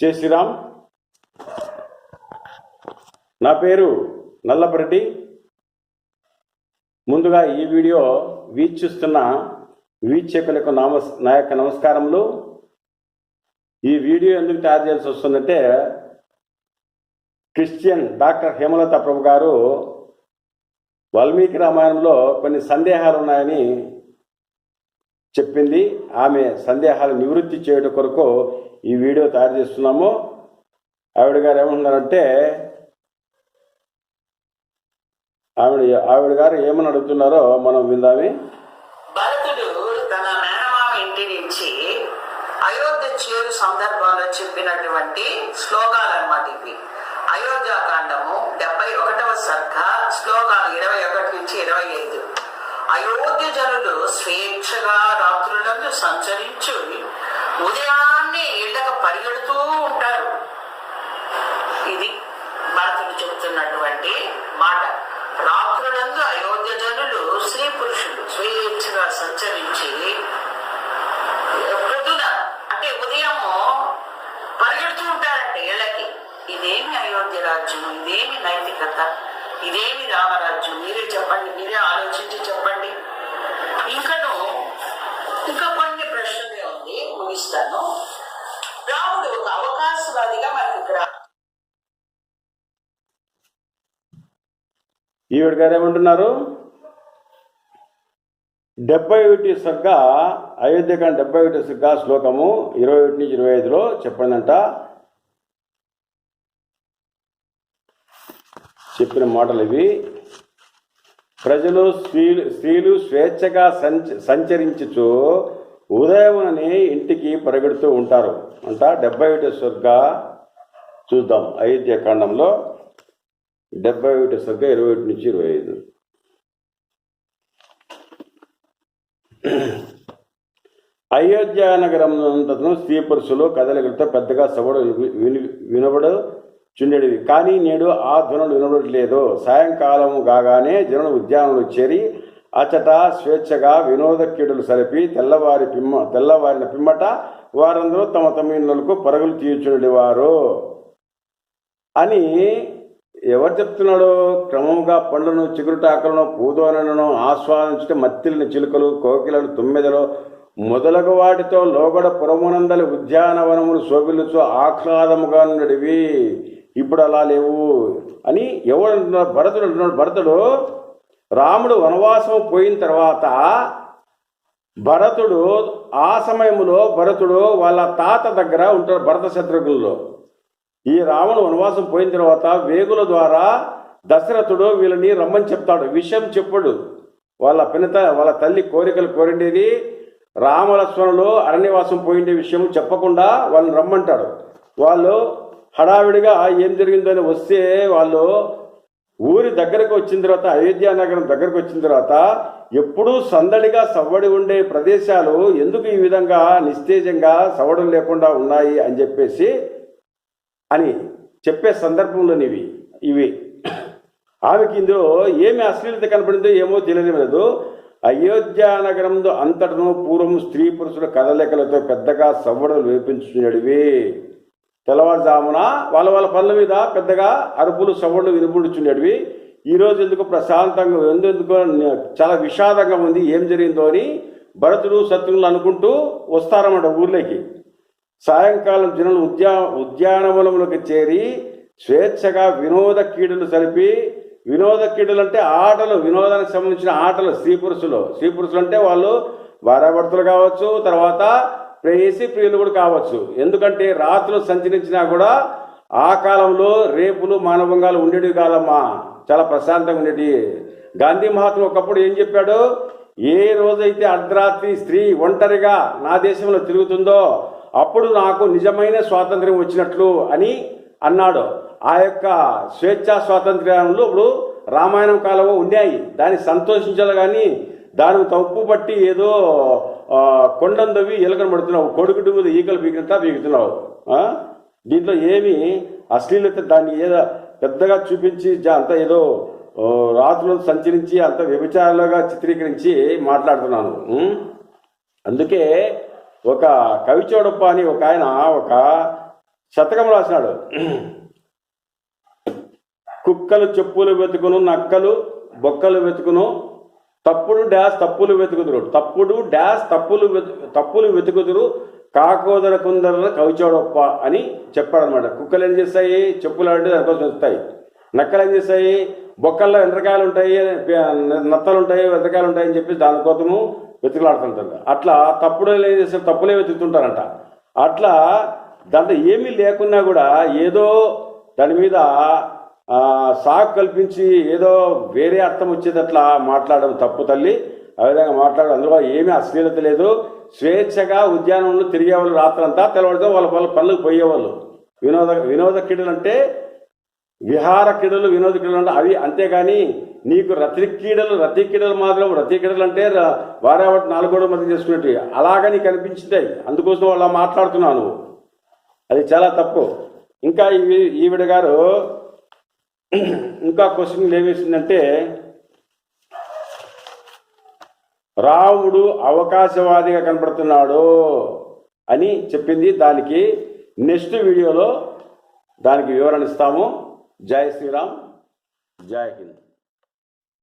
జై శ్రీరామ్. నా పేరు నల్లపరెడ్డి. ముందుగా ఈ వీడియో వీక్షిస్తున్న వీక్షకులకు నమస్ నా యొక్క నమస్కారములు. ఈ వీడియో ఎందుకు తయారు చేయాల్సి వస్తుందంటే క్రిస్టియన్ డాక్టర్ హేమలత ప్రభు గారు వాల్మీకి రామాయణంలో కొన్ని సందేహాలు ఉన్నాయని చెప్పింది. ఆమె సందేహాలు నివృత్తి చేయడం కొరకు ఈ వీడియో తయారు చేస్తున్నాము. ఆవిడ గారు ఏమంటున్నారంటే ఆవిడ ఆవిడ గారు ఏమని అడుగుతున్నారో మనం విందామి. భరతుడు తన మేనమామ ఇంటి నుంచి అయోధ్య చేరు సందర్భంలో చెప్పినటువంటి శ్లోకాలు అనమాట ఇవి అయోధ్యాకాండము డెబ్బై ఒకటవ సర్గ శ్లోకాలు ఇరవై ఒకటి నుంచి ఇరవై ఐదు. అయోధ్య జనులు స్వేచ్ఛగా రాత్రులందు సంచరించి ఉదయాన్నే ఈవిడ గారు ఏమంటున్నారు? డెబ్బై ఒకటి సర్గ అయోధ్యకాండ డెబ్బై ఒకటి సగ్గ శ్లోకము ఇరవై ఒకటి నుంచి ఇరవై ఐదులో చెప్పందంట చెప్పిన మాటలు ఇవి ప్రజలు స్త్రీలు స్త్రీలు స్వేచ్ఛగా సంచ సంచరించుచు ఉదయమునని ఇంటికి పరిగెడుతూ ఉంటారు. అంట డెబ్బై ఒకటి స్వర్గ చూద్దాం అయోధ్య కాండంలో. డెబ్బై ఒకటి సగ్గ ఇరవై ఒకటి నుంచి ఇరవై ఐదు. అయోధ్య నగరం అంతను స్త్రీ పురుషులు కదలికలతో పెద్దగా సవడు విని వినబడు చుండెడివి. కానీ నేడు ఆ ధ్వనులు వినబడట్లేదు. సాయంకాలము కాగానే జనులు ఉద్యానంలో చేరి అచట స్వేచ్ఛగా వినోద కీడులు సరిపి తెల్లవారి పిమ్మ తెల్లవారిన పిమ్మట వారందరూ తమ తమ ఇళ్ళకు పరుగులు తీర్చుండేవారు అని ఎవరు చెప్తున్నాడు? క్రమంగా పండ్లను చిగురుటాకులను పూదోనలను ఆస్వాదించుట మత్తిలిని చిలుకలు కోకిలను తుమ్మెదలు మొదలగు వాటితో లోగడ పురమునందలి ఉద్యానవనములు శోభిల్లుచు ఆహ్లాదముగా ఉన్నడివి ఇప్పుడు అలా లేవు అని ఎవడు అంటున్నాడు? భరతుడు అంటున్నాడు. భరతుడు రాముడు వనవాసం పోయిన తర్వాత భరతుడు ఆ సమయంలో భరతుడు వాళ్ళ తాత దగ్గర ఉంటాడు భరత శత్రుఘ్నుల్లో ఈ రావణు వనవాసం పోయిన తర్వాత వేగుల ద్వారా దశరథుడు వీళ్ళని రమ్మని చెప్తాడు. విషయం చెప్పడు. వాళ్ళ పినత వాళ్ళ తల్లి కోరికలు కోరిండేది రామలక్ష్మణులు అరణ్యవాసం పోయిండే విషయం చెప్పకుండా వాళ్ళని రమ్మంటాడు. వాళ్ళు హడావిడిగా ఏం జరిగిందని వస్తే వాళ్ళు ఊరి దగ్గరకు వచ్చిన తర్వాత అయోధ్య నగరం దగ్గరకు వచ్చిన తర్వాత ఎప్పుడూ సందడిగా సవ్వడి ఉండే ప్రదేశాలు ఎందుకు ఈ విధంగా నిస్తేజంగా సవ్వడం లేకుండా ఉన్నాయి అని చెప్పేసి అని చెప్పే సందర్భంలోనివి ఇవి. ఆమెకి ఇందులో ఏమి అశ్లీలత కనపడిందో ఏమో తెలియలేదు అయోధ్యానగరంలో అంతటను పూర్వం స్త్రీ పురుషుల కదలికలతో పెద్దగా సవ్వడలు వేపించుచున్నడివి తెల్లవారుజామున వాళ్ళ వాళ్ళ పనుల మీద పెద్దగా అరుపులు సవ్వడలు వినిపించుండేటివి ఈ రోజు ఎందుకు ప్రశాంతంగా ఎందుకు చాలా విషాదంగా ఉంది. ఏం జరిగిందో అని భరతుడు శత్రువులు అనుకుంటూ వస్తారన్నమాట ఊర్లోకి. సాయంకాలం జనులు ఉద్యా ఉద్యానవనములకు చేరి స్వేచ్ఛగా వినోద క్రీడలు జరిపి వినోద క్రీడలు అంటే ఆటలు వినోదానికి సంబంధించిన ఆటలు స్త్రీ పురుషులు. స్త్రీ పురుషులు అంటే వాళ్ళు భార్యాభర్తలు కావచ్చు తర్వాత ప్రేయసి ప్రియులు కూడా కావచ్చు. ఎందుకంటే రాత్రులు సంచరించినా కూడా ఆ కాలంలో రేపులు మానవంగాలు ఉండేవి కాదమ్మా. చాలా ప్రశాంతంగా ఉండేవి గాంధీ మహాత్మ ఒకప్పుడు ఏం చెప్పాడు? ఏ రోజైతే అర్ధరాత్రి స్త్రీ ఒంటరిగా నా దేశంలో తిరుగుతుందో అప్పుడు నాకు నిజమైన స్వాతంత్ర్యం వచ్చినట్లు అని అన్నాడు. ఆ యొక్క స్వేచ్ఛా స్వాతంత్ర్యంలో ఇప్పుడు రామాయణం కాలంలో ఉన్నాయి. దాన్ని సంతోషించాలి కానీ దాని తప్పు పట్టి ఏదో ఆ, కొండను తవ్వి ఎలకను పడుతున్నావు. కొడుకుడు మీద ఈకలు పీకినట్ట పీకుతున్నావు. దీంట్లో ఏమి అశ్లీలత దాన్ని ఏదో పెద్దగా చూపించి అంత అంతా ఏదో రాత్రులు సంచరించి అంత వ్యభిచారాలుగా చిత్రీకరించి మాట్లాడుతున్నాను. అందుకే ఒక కవిచోడప్ప అని ఒక ఆయన ఒక శతకం రాసినాడు. కుక్కలు చెప్పులు వెతుకును నక్కలు బొక్కలు వెతుకును తప్పుడు డాష్ తప్పులు వెతుకుదురు. తప్పుడు డాష్ తప్పులు తప్పులు వెతుకుదురు కాకోదర కుందర కవిచోడొప్ప అని చెప్పాడనమాట కుక్కలు ఏం చేస్తాయి? చెప్పులు అంటే దానికోసం వెతుకుతాయి. నక్కలు ఏం చేస్తాయి? బొక్కల్లో ఎండ్రకాయలు ఉంటాయి నత్తలు ఉంటాయి వెంట్రకాయలు ఉంటాయి అని చెప్పి దానికోసము వెతికలాడుతుంటారు. అట్లా తప్పుడు ఏం తప్పులే వెతుకుతుంటారంట. అట్లా దాంట్లో ఏమీ లేకున్నా కూడా ఏదో దాని మీద సాకు కల్పించి ఏదో వేరే అర్థం వచ్చేటట్లా మాట్లాడడం తప్పు తల్లి. ఆ విధంగా మాట్లాడడం అందులో ఏమీ అశ్లీలత లేదు. స్వేచ్ఛగా ఉద్యానంలో తిరిగేవాళ్ళు రాత్రంతా తెలవడితే వాళ్ళ వాళ్ళ పనులకు పోయేవాళ్ళు. వినోద వినోద క్రీడలు అంటే విహార క్రీడలు వినోద క్రీడలు అంటే అవి అంతేగాని నీకు రతి క్రీడలు రతి క్రీడలు మాత్రం రతి క్రీడలు అంటే వారే వారావటి నాలుగోడ మధ్య చేసుకునేవి అలాగా నీకు అందుకోసం అలా మాట్లాడుతున్నాను. అది చాలా తప్పు. ఇంకా ఈ ఈవిడ గారు ఇంకా క్వశ్చన్ ఏమేసిందంటే రాముడు అవకాశవాదిగా కనపడుతున్నాడు అని చెప్పింది దానికి. నెక్స్ట్ వీడియోలో దానికి వివరణ ఇస్తాము. జై శ్రీరామ్ జై హింద్